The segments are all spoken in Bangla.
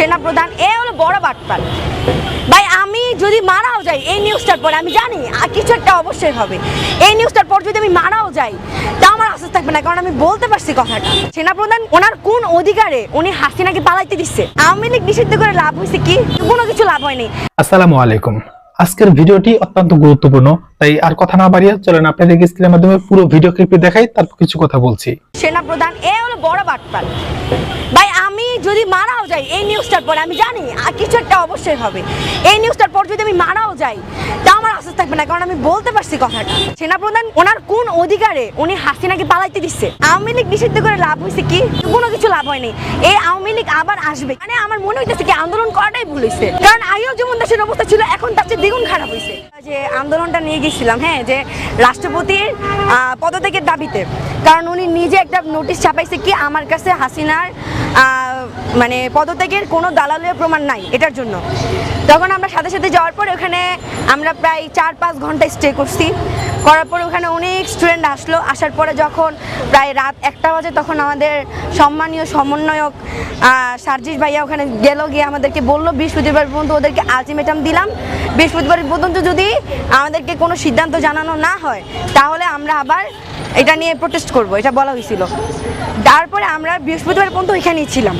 সেনাপ্রধান এ হলো বড় বাটপাল ভাই, আমি যদি মারাও যাই, এই নিউজটার পরে, আমি জানি কিছু একটা অবশ্যই হবে। এই নিউজটার পর যদি আমি মারাও যাই, তা আমার আশ্বাস থাকবে না, কারণ আমি বলতে পারছি কথাটা। সেনাপ্রধান ওনার কোন অধিকারে উনি হাসিনাকে পালাইতে দিচ্ছে আওয়ামী লীগ নিষিদ্ধ করে লাভ হয়েছে কি? কোনো কিছু লাভ হয়নি। আসসালামু আলাইকুম। আজকের ভিডিওটি অত্যন্ত গুরুত্বপূর্ণ। তাই আর কথা না বাড়িয়ে চলেন আপনাদেরকে স্ক্রিনের মাধ্যমে পুরো ভিডিও ক্লিপটি দেখাই, তারপর কিছু কথা বলছি। সেনাপ্রধান এ হলো বড় বাটপাল ভাই, আমি যদি মারাও যাই, এই নিউজটার পরে, আমি জানি, আর কিছু একটা অবশ্যই হবে। এই নিউজটার পর যদি আমি মারাও যাই তা আমার আশ্বাস থাকবে না, কারণ আমি বলতে পারছি কথাটা। সেনাপ্রধান ওনার কোন অধিকারে উনি হাসিনাকে পালাইতে দিচ্ছে? আওয়ামী লীগ নিষিদ্ধ করে লাভ হয়েছে কি? কোনো কিছু লাভ হয়নি। এই আওয়ামী লীগ আবার আসবে। মানে আমার মনে হইতেছে কি, আন্দোলন করাটাই ভুল হয়েছে কারণ আগেও যেমন দেশের অবস্থা ছিল, এখন তার চেয়ে দ্বিগুণ খারাপ হয়েছে যে আন্দোলনটা নিয়ে গেছিলাম হ্যাঁ যে রাষ্ট্রপতির পদত্যাগের দাবিতে। কারণ উনি নিজে একটা নোটিশ ছাপাইছে কি, আমার কাছে হাসিনার মানে পদত্যাগের কোনো দালালীয় প্রমাণ নাই এটার জন্য। তখন আমরা সাথে সাথে যাওয়ার পরে ওখানে আমরা প্রায় চার পাঁচ ঘণ্টা স্টে করছি। করার পরে ওখানে অনেক স্টুডেন্ট আসলো। আসার পরে যখন প্রায় রাত একটা বাজে তখন আমাদের সম্মানীয় সমন্বয়ক সার্জিস ভাইয়া ওখানে গেল, গিয়ে আমাদেরকে বলল, বৃহস্পতিবার পর্যন্ত ওদেরকে আলটিমেটাম দিলাম। বৃহস্পতিবার পর্যন্ত যদি আমাদেরকে কোনো সিদ্ধান্ত জানানো না হয়, তাহলে আমরা আবার এটা নিয়ে প্রোটেস্ট করব, এটা বলা হয়েছিল। তারপরে আমরা বৃহস্পতিবার পর্যন্ত ওইখানেই ছিলাম।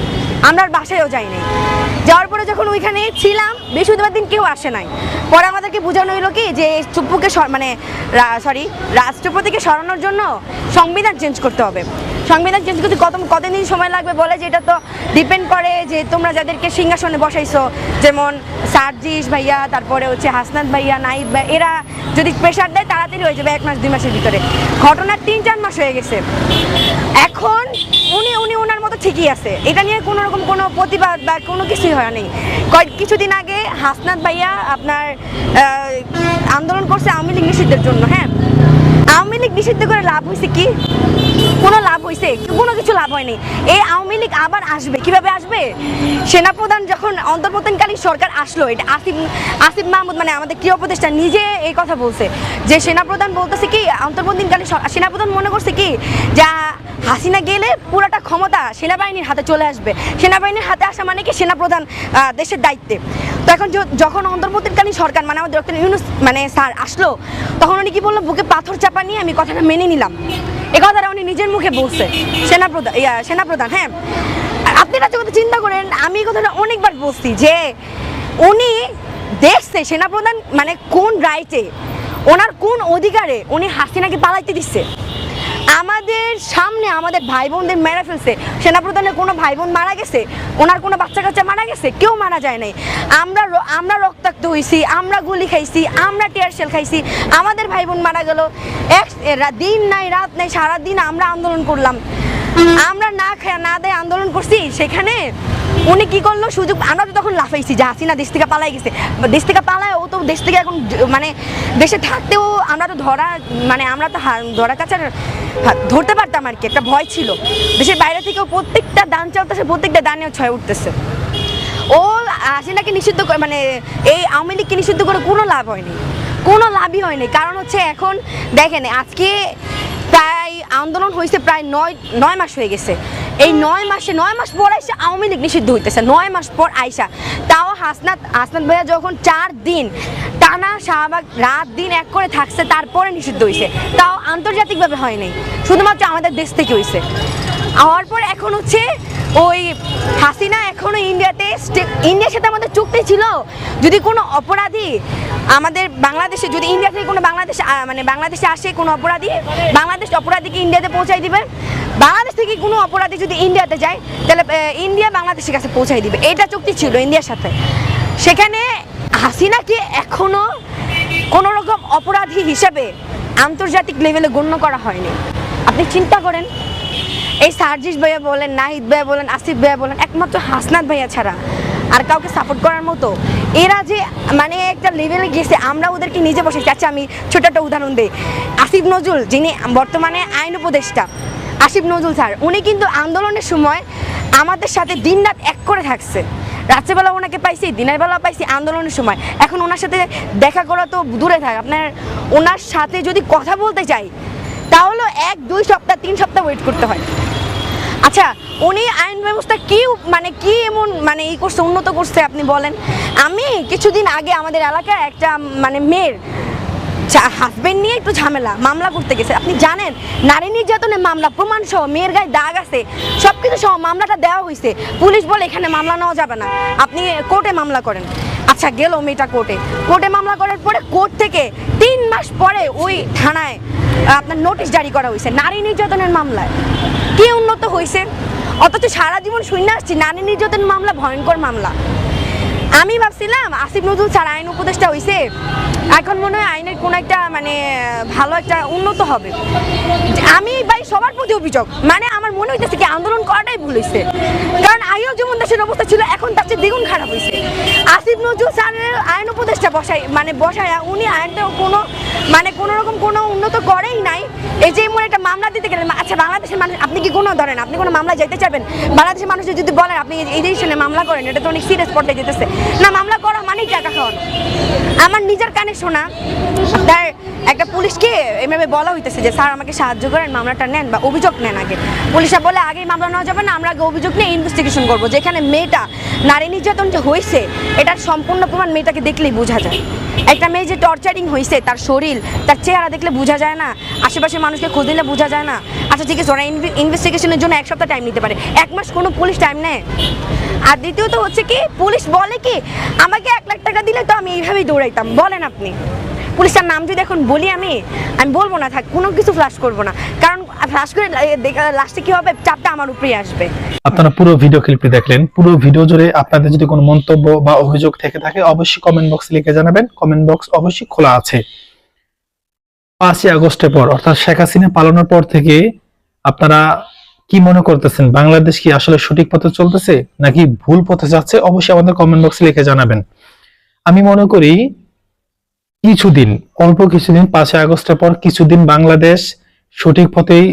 আমরা আর বাসায়ও যাইনি। যাওয়ার পরে যখন ওইখানে ছিলাম, বৃহস্পতিবার দিন কেউ আসে নাই। পরে আমাদেরকে বোঝানো হলো কি যে চুপ্পুকে মানে সরি রাষ্ট্রপতিকে সরানোর জন্য সংবিধান চেঞ্জ করতে হবে। সংবিধান চেঞ্জ করতে কত কতদিন সময় লাগবে বলে? যে এটা তো ডিপেন্ড করে যে তোমরা যাদেরকে সিংহাসনে বসাইছো, যেমন সার্জিস ভাইয়া, তারপরে হচ্ছে হাসনাত ভাইয়া নাইব ভাই, এরা যদি প্রেশার দেয়, তাড়াতাড়ি হয়ে যাবে এক মাস, দুই মাসের ভিতরে। ঘটনার তিন, চার মাস হয়ে গেছে। এখন উনি উনি ওনার মতো ঠিকই আছে। এটা নিয়ে কোনো রকম কোনো প্রতিবাদ বা কোনো কিছুই হয়নি কয়েক কিছুদিন আগে হাসনাত ভাইয়া আপনার আন্দোলন করছে আওয়ামী লীগ নিষিদ্ধের জন্য হ্যাঁ? আওয়ামী লীগ নিষিদ্ধ করে লাভ হয়েছে কি? কোনো লাভ হয়েছে? কোনো কিছু লাভ হয়নি। এই আওয়ামী লীগ আবার আসবে। কীভাবে আসবে? সেনাপ্রধান যখন অন্তর্বর্তীকালীন সরকার আসলো, এটা আসিফ আসিফ মাহমুদ মানে আমাদের ক্রিয় উপদেষ্টা, নিজে এই কথা বলছে। যে সেনাপ্রধান বলতেছে কি, অন্তর্বর্তীকালীন সেনাপ্রধান মনে করছে কি, যা হাসিনা গেলে পুরাটা ক্ষমতা সেনাবাহিনীর হাতে চলে আসবে। সেনাবাহিনীর হাতে আসা মানে কি? সেনাপ্রধান দেশের দায়িত্বে। তো এখন যখন অন্তর্বর্তীকালীন সরকার মানে আমাদের ডক্টর ইউনুস মানে স্যার, আসলো, তখন উনি কি বলল? বুকে পাথর চাপা নিয়ে আমি কথাটা মেনে নিলাম। এ কথাটা উনি নিজের মুখে বলছে। সেনাপ্রধান সেনাপ্রধান হ্যাঁ? আপনি একটা কথা চিন্তা করেন, আমি এই কথাটা অনেকবার বলছি যে, উনি দেখছে সেনাপ্রধান মানে কোন রাইটে ওনার কোন অধিকারে উনি হাসিনাকে পালাইতে দিচ্ছে? আমাদের সামনে আমাদের ভাই বোনদের মেরে ফেলছে। সেনাপ্রধানের কোনো ভাই বোন মারা গেছে? ওনার কোনো বাচ্চা কাচ্চা মারা গেছে? কেউ মারা যায় নাই। আমরা আমরা রক্তাক্ত হয়েছি আমরা গুলি খাইছি আমরা টিয়ার সেল খাইছি। আমাদের ভাই বোন মারা গেল। এক দিন নাই রাত নাই সারাদিন আমরা আন্দোলন করলাম। আমরা না খায় না দেয় আন্দোলন করছি সেখানে উনি কি করল? সুযোগ আমরা তো তখন লাফাইছি, যে হাসিনা দেশ থেকে পালাই গেছে। দেশ থেকে পালায়, ও তো দেশ থেকে এখন মানে দেশে থাকতেও আমরা তো ধরা মানে আমরা তো ধরা কাছার ধরতে পারতাম আর কি, একটা ভয় ছিল। দেশের বাইরে থেকেও প্রত্যেকটা দান চলতেছে প্রত্যেকটা দানেও ছয় উঠতেছে। ও হাসিনাকে নিষিদ্ধ করে মানে এই আওয়ামী লীগকে নিষিদ্ধ করে কোনো লাভ হয়নি। কোনো লাভই হয়নি। কারণ হচ্ছে এখন দেখেন, আজকে প্রায় আন্দোলন হয়েছে প্রায় নয় নয় মাস হয়ে গেছে। এই নয় মাসে, নয় মাস পর আইসা আওয়ামী লীগ নিষিদ্ধ হইতেছে, নয় মাস পর আইসা। তাও হাসনাত হাসনাত ভাইয়া যখন চার দিন, টানা শাহবাগ রাত দিন এক করে থাকছে, তারপরে নিষিদ্ধ হয়েছে তাও আন্তর্জাতিকভাবে হয়নি শুধুমাত্র আমাদের দেশ থেকে হয়েছে হওয়ার পর এখন হচ্ছে ওই হাসিনা এখনও ইন্ডিয়াতে ইন্ডিয়ার সাথে আমাদের চুক্তি ছিল। যদি কোনো অপরাধী আমাদের বাংলাদেশে, যদি ইন্ডিয়া থেকে কোনো বাংলাদেশে মানে বাংলাদেশে আসে কোনো অপরাধী, বাংলাদেশ অপরাধীকে ইন্ডিয়াতে পৌঁছাই দিবে। বাংলাদেশ থেকে কোনো অপরাধী যদি ইন্ডিয়াতে যায়, তাহলে ইন্ডিয়া বাংলাদেশের কাছে পৌঁছাই দিবে। এটা চুক্তি ছিল ইন্ডিয়ার সাথে। সেখানে হাসিনাকে এখনও কোনো রকম অপরাধী হিসেবে আন্তর্জাতিক লেভেলে গণ্য করা হয়নি। আপনি চিন্তা করেন এই সার্জিস ভাইয়া বলেন, নাহিদ ভাইয়া বলেন, আসিফ ভাইয়া বলেন, একমাত্র হাসনাত ভাইয়া ছাড়া আর কাউকে সাপোর্ট করার মতো। এরা যে মানে একটা লেভেলে গেছে, আমরা ওদেরকে নিজে বসে আচ্ছা আমি ছোট একটা উদাহরণ দিই। আসিফ নজরুল, যিনি বর্তমানে আইন উপদেষ্টা, আসিফ নজরুল স্যার, উনি কিন্তু আন্দোলনের সময় আমাদের সাথে দিনরাত এক করে থাকছে। রাত্রেবেলা ওনাকে পাইছি, দিনের বেলা পাইছি আন্দোলনের সময়। এখন ওনার সাথে দেখা করা তো দূরে থাক। আপনার ওনার সাথে যদি কথা বলতে চাই, তাহলে এক, দুই সপ্তাহ, তিন সপ্তাহ ওয়েট করতে হয়। আচ্ছা উনি আইন ব্যবস্থা কি মানে কি এমন মানে ই করছে, উন্নত করছে আপনি বলেন? আমি কিছুদিন আগে আমাদের এলাকায় একটা মানে মেয়ের হাজবেন্ড নিয়ে একটু ঝামেলা, মামলা করতে গেছে। আপনি জানেন, নারী নির্যাতনের মামলা প্রমাণ সহ মেয়ের গায়ে দাগ আছে সব কিছু সহ মামলাটা দেওয়া হয়েছে পুলিশ বলে এখানে মামলা নেওয়া যাবে না। আপনি কোর্টে মামলা করেন। আচ্ছা গেল মেয়েটা কোর্টে। কোর্টে মামলা করার পরে কোর্ট থেকে তিন মাস পরে ওই থানায় আপনার নোটিশ জারি করা হয়েছে নারী নির্যাতনের মামলায়। কি উন্নত অথচ সারা জীবন শুনে আসছি। নারী নির্যাতন মামলা, ভয়ঙ্কর মামলা। আমি ভাবছিলাম, আসিফ নজরুল স্যার আইন উপদেষ্টা হয়েছে এখন মনে হয় আইনের কোন একটা মানে ভালো একটা উন্নত হবে। আমি ভাই সবার প্রতি অভিযোগ মানে আমার মনে হইতেছে কি আন্দোলন করাটাই ভুল হয়েছে কারণ আগেও যেমন অবস্থা ছিল, এখন তার চেয়ে দ্বিগুণ খারাপ হয়েছে। আসিফ নজরুল স্যারের আইন উপদেষ্টা বসাই মানে বসায়, উনি আইনটা কোনো মানে কোনো রকম কোনো উন্নত করেই নাই। এই যে এমন একটা মামলা দিতে গেলেন আচ্ছা বাংলাদেশের মানুষ আপনি কি কোনো ধরেন, আপনি কোনো মামলা যেতে চাইবেন? বাংলাদেশের মানুষের যদি বলেন, আপনি এই ডিসিশনে মামলা করেন, এটা তো অনেক সিরিয়াস পর্যায়ে যেতেছে। না, মামলা করা মানেই টাকা খাওয়ানো? আমার নিজের কানে শোনা। তার একটা পুলিশকে এভাবে বলা হইতেছে যে, স্যার, আমাকে সাহায্য করেন, মামলাটা নেন বা অভিযোগ নেন আগে। পুলিশরা বলে, আগেই মামলা নেওয়া যাবে না, আমরা আগে অভিযোগ নিয়ে ইনভেস্টিগেশন করব। যেখানে মেয়েটা নারী নির্যাতন যে হয়েছে এটার সম্পূর্ণ প্রমাণ মেয়েটাকে দেখলেই বোঝা যায়। একটা মেয়ে যে টর্চারিং হয়েছে তার শরীর, তার চেহারা দেখলে বোঝা যায় না আশেপাশের মানুষকে খোঁজ নিলে বোঝা যায় না। আচ্ছা ঠিক আছে, ওরা ইনভেস্টিগেশনের জন্য এক সপ্তাহ টাইম নিতে পারে। এক মাস কোনো পুলিশ টাইম নেয়? আর দ্বিতীয়ত হচ্ছে কি, পুলিশ বলে কি, আমাকে এক লাখ টাকা দিলে তো আমি এইভাবেই দৌড়াইতাম। বলেন আপনি। পুলিশের নাম যদি এখন বলি আমি আমি বলব না, থাক, কোনো কিছু ফ্লাশ করব না। কারণ ফ্লাশ করে লাস্টে কি হবে? চাপটা আমার উপরেই আসবে। আপনারা পুরো ভিডিও ক্লিপটি দেখলেন। পুরো ভিডিও জুড়ে আপনাদের যদি কোনো মন্তব্য বা অভিযোগ থেকে থাকে, অবশ্যই কমেন্ট বক্সে লিখে জানাবেন। কমেন্ট বক্স অবশ্যই খোলা আছে। পাঁচই আগস্টের পর, অর্থাৎ শেখ হাসিনা পালানোর পর থেকে আপনারা কি মনে করতেছেন? বাংলাদেশ কি আসলে সঠিক পথে চলতেছে নাকি ভুল পথে যাচ্ছে? অবশ্যই আমাদের কমেন্ট বক্সে লিখে জানাবেন। আমি মনে করি কিছুদিন অল্প কিছুদিন পাঁচই আগস্টের পর কিছুদিন বাংলাদেশ সঠিক পথেই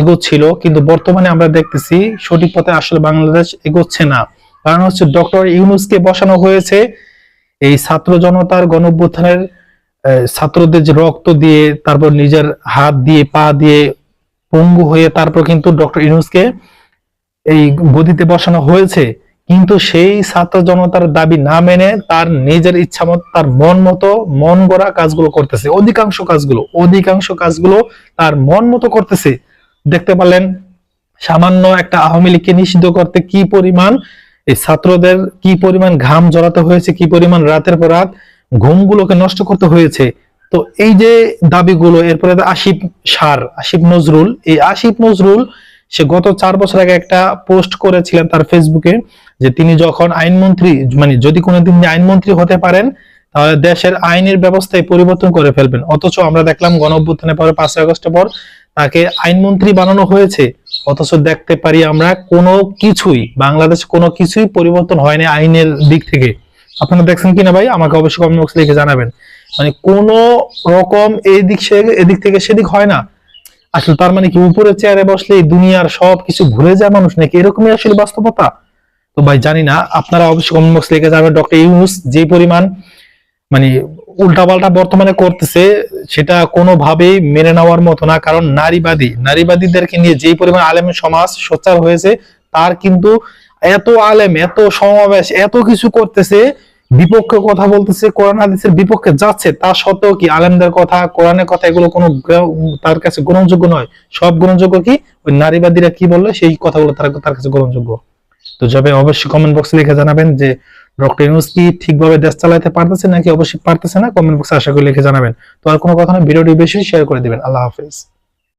এগোচ্ছিল। কিন্তু বর্তমানে আমরা দেখতেছি সঠিক পথে আসলে বাংলাদেশ এগোচ্ছে না। কারণ হচ্ছে ডক্টর ইউনুসকে বসানো হয়েছে। এই ছাত্র জনতার গণঅভ্যুত্থানের আহ, ছাত্রদের যে রক্ত দিয়ে তারপর নিজের হাত দিয়ে পা দিয়ে পঙ্গু হয়ে তারপর কিন্তু ডক্টর ইউনুসকে এই গদিতে বসানো হয়েছে। কিন্তু সেই ছাত্র জনতার দাবি না মেনে তার নিজের ইচ্ছা মতো, তার মন মতো মন গড়া কাজগুলো করতেছে। অধিকাংশ কাজগুলো অধিকাংশ কাজগুলো তার মন মতো করতেছে। দেখতে পারলেন সামান্য একটা আওয়ামী লীগকে নিষিদ্ধ করতে কি পরিমাণ এই ছাত্রদের, কি পরিমাণ ঘাম জড়াতে হয়েছে, কি পরিমাণ রাতের পর রাত ঘুমগুলোকে নষ্ট করতে হয়েছে। তো এই যে দাবিগুলো, এরপরে আসিফ সার, আসিফ নজরুল। এই আসিফ নজরুল, সে গত চার বছর আগে একটা পোস্ট করেছিলেন তার ফেসবুকে যে তিনি যখন আইনমন্ত্রী মানে যদি কোনোদিন আইনমন্ত্রী হতে পারেন, তাহলে দেশের আইনের ব্যবস্থায় পরিবর্তন করে ফেলবেন। অথচ আমরা দেখলাম গণ অভ্যুত্থানের পরে পাঁচই আগস্টের পর তাকে আইনমন্ত্রী বানানো হয়েছে। অথচ দেখতে পারি আমরা কোনো কিছুই, বাংলাদেশ কোনো কিছুই পরিবর্তন হয়নি আইনের দিক থেকে। আপনারা দেখছেন কিনা ভাই? আমাকে অবশ্যই কমেন্ট বক্সে লিখে জানাবেন। মানে কোন রকম এই দিক সে- এদিক থেকে সেদিক হয় না। আসলে তার মানে কি উপরে চেয়ারে বসলে দুনিয়ার সব কিছু ভুলে যায় মানুষ নাকি? এরকমই আসলে বাস্তবতা। তো ভাই, জানি না, আপনারা অবশ্যই কমেন্ট বক্সে লিখে যাবেন। ডক্টর ইউনুস যে পরিমাণ মানে উল্টাপাল্টা বর্তমানে করতেছে, সেটা কোনোভাবেই মেনে নেওয়ার মতো না। কারণ নারীবাদী, নারীবাদীদেরকে নিয়ে যেই পরিমাণ আলেম সমাজ সোচ্চার হয়েছে, তার কিন্তু এত আলেম, এত সমাবেশ, এত কিছু করতেছে বিপক্ষে কথা বলতেছে, কোরআন হাদিসের বিপক্ষে যাচ্ছে, তা সত্ত্বেও কি আলেমদের কথা, কোরআনের কথা এগুলো কোনো তার কাছে গ্রহণযোগ্য নয়? সব গ্রহণযোগ্য কি? ওই নারীবাদীরা কি বলল? সেই কথাগুলো তার তার কাছে গ্রহণযোগ্য। তো যাবে অবশ্যই কমেন্ট বক্সে লিখে জানাবেন যে, ডক্টর ইউনুস কি ঠিকভাবে দেশ চালাতে পারতেছে নাকি অবশ্যই পারতেছে না? কমেন্ট বক্সে আশা করি লিখে জানাবেন। তো আর কোনো কথা না ভিডিওটি বেশি শেয়ার করে দিবেন। আল্লাহ হাফেজ।